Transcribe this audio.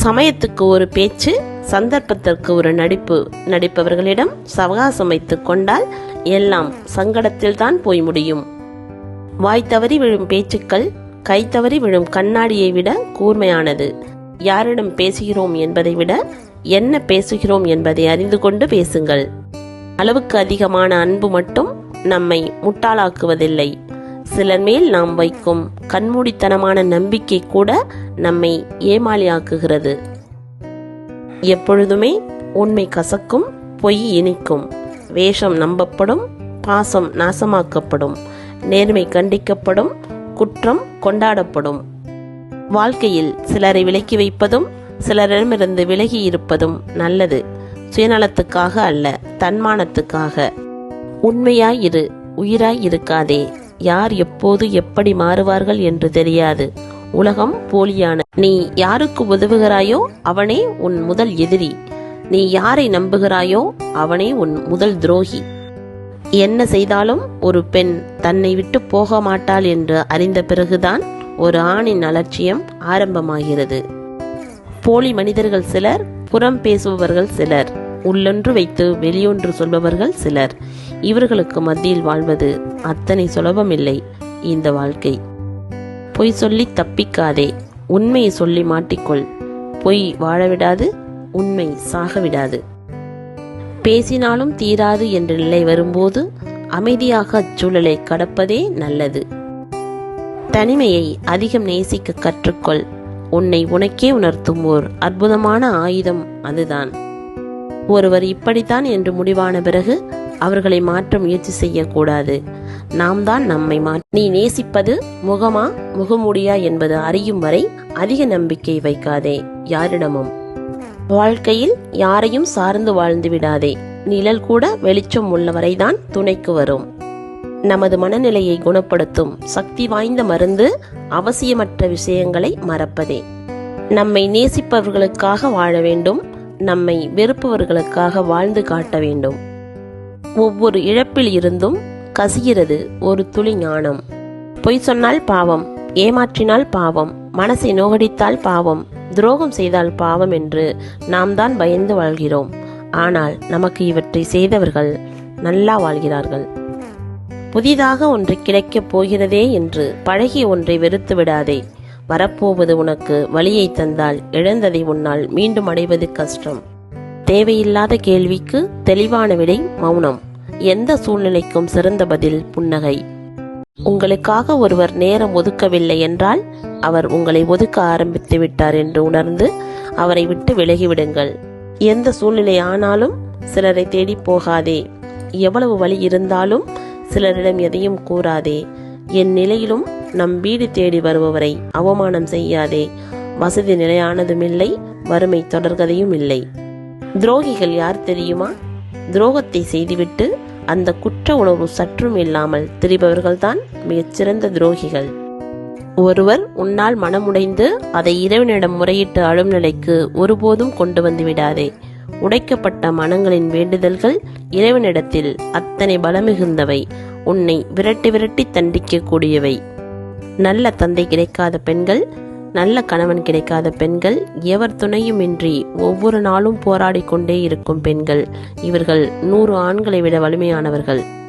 சமயத்துக்கு ஒரு பேச்சு சந்தர்ப்பத்திற்கு ஒரு நடிப்பு நடிப்பவர்களிடம் சவகாசம் வைத்து கொண்டால் எல்லாம் சங்கடத்தில் தான் போய் முடியும். வாய் தவறி விழும் பேச்சுக்கள் கை தவறி விழும் கண்ணாடியை விட கூர்மையானது. யாரிடம் பேசுகிறோம் என்பதை விட என்ன பேசுகிறோம் என்பதை அறிந்து கொண்டு பேசுங்கள். அளவுக்கு அதிகமான அன்பு மட்டும் நம்மை முட்டாளாக்குவதில்லை. சிலர் மேல் நாம் வைக்கும் கண்மூடித்தனமான நம்பிக்கை கூட நம்மை ஏமாளியாக்குகிறது. எப்பொழுதுமே உண்மை கசக்கும் பொய் இனிக்கும். வேஷம் நம்பப்படும் பாசம் நாசமாக்கப்படும். நேர்மை கண்டிக்கப்படும் குற்றம் கொண்டாடப்படும். வாழ்க்கையில் சிலரை விலக்கி வைப்பதும் சிலரிடமிருந்து விலகி இருப்பதும் நல்லது. சுயநலத்துக்காக அல்ல தன்மானத்துக்காக. உண்மையாயிரு உயிராய் இருக்காதே. யார் எப்போது எப்படி மாறுவார்கள் என்று தெரியாது. உலகம் போலியான நீ யாருக்கு உதவுகிறாயோ அவனே உன் முதல் எதிரி. நீ யாரை நம்புகிறாயோ அவனே உன் முதல் துரோகி. என்ன செய்தாலும் ஒரு பெண் தன்னை விட்டு போக மாட்டாள் என்று அறிந்த பிறகுதான் ஒரு ஆணின் அலட்சியம் ஆரம்பமாகிறது. போலி மனிதர்கள் சிலர் புறம் பேசுபவர்கள் சிலர் உள்ளொன்று வைத்து வெளியொன்று சொல்பவர்கள் சிலர். இவர்களுக்கு மத்தியில் வாழ்வது அத்தனை சுலபமில்லை இந்த வாழ்க்கை. பொய் சொல்லி தப்பிக்காதே உண்மையை சொல்லி மாட்டிக்கொள். பொய் வாழவிடாது உண்மை சாக விடாது பேசினாலும் தீராது என்ற நிலை வரும்போது அமைதியாக அச்சூழலை கடப்பதே நல்லது. தனிமையை அதிகம் நேசிக்க கற்றுக்கொள். உன்னை உனக்கே உணர்த்தும் ஓர் அற்புதமான ஆயுதம் அதுதான். ஒருவர் இப்படித்தான் என்று முடிவான பிறகு அவர்களை மாற்ற முயற்சி செய்யக்கூடாது. நாம் தான் நம்மை மா நீ நேசிப்பது முகமா முகமுடியா என்பது அறியும் வரை அதிக நம்பிக்கை வைக்காதே யாரிடமும். வாழ்க்கையில் யாரையும் சார்ந்து வாழ்ந்து விடாதே நிழல் கூட வெளிச்சம் உள்ளவரைதான் துணைக்கு வரும். நமது மனநிலையை குணப்படுத்தும் சக்தி வாய்ந்த மருந்து அவசியமற்ற விஷயங்களை மறப்பதே. நம்மை நேசிப்பவர்களுக்காக வாழ வேண்டும் நம்மை வெறுப்பவர்களுக்காக வாழ்ந்து காட்ட வேண்டும். ஒவ்வொரு இழப்பில் இருந்தும் கசிகிறது ஒரு துளி ஞானம். பொய் சொன்னால் பாவம் ஏமாற்றினால் பாவம் மனசை நோகடித்தால் பாவம் துரோகம் செய்தால் பாவம் என்று நாம் தான் பயந்து வாழ்கிறோம். ஆனால் நமக்கு இவற்றை செய்தவர்கள் நல்லா வாழ்கிறார்கள். புதிதாக ஒன்று கிடைக்கப் போகிறதே என்று பழகிய ஒன்றை வெறுத்து விடாதே. வரப்போவது உனக்கு வழியை தந்தால் இழந்ததை உன்னால் மீண்டும் அடைவது கஷ்டம். தேவையில்லாத கேள்விக்கு தெளிவான விடை மௌனம். எந்த சூழ்நிலைக்கும் சிறந்த பதில் புன்னகை. உங்களுக்காக ஒருவர் நேரம் ஒதுக்கவில்லை என்றால் அவர் உங்களை ஒதுக்க ஆரம்பித்து விட்டார் என்று உணர்ந்து அவரை விட்டு விலகிவிடுங்கள். எந்த சூழ்நிலை ஆனாலும் சிலரை தேடி போகாதே. எவ்வளவு வழி இருந்தாலும் சிலரிடம் எதையும் கூறாதே. என் நிலையிலும் நம் வீடு தேடி வருபவரை அவமானம் செய்யாதே. வசதி நிலையானதுமில்லை வறுமை தொடர்கதையும் இல்லை. துரோகிகள் யார் தெரியுமா? துரோகத்தை செய்துவிட்டு அந்த குற்ற உணர்வு சற்றும் இல்லாமல் திரிபவர்கள்தான் மிகச்சிறந்த துரோகிகள். ஒருவர் உன்னால் மனமுடைந்து அதை இறைவனிடம் முறையிட்டு அழும் நிலைக்கு ஒருபோதும் கொண்டு வந்து விடாதே. உடைக்கப்பட்ட மனங்களின் வேண்டுதல்கள் இறைவனிடத்தில் அத்தனை பலமிகுந்தவை. உன்னை விரட்டி விரட்டி தண்டிக்க கூடியவை நல்ல தந்தை கிடைக்காத பெண்கள் நல்ல கணவன் கிடைக்காத பெண்கள் எவர் துணையுமின்றி ஒவ்வொரு நாளும் போராடிக்கொண்டே இருக்கும் பெண்கள். இவர்கள் நூறு ஆண்களை விட வலிமையானவர்கள்.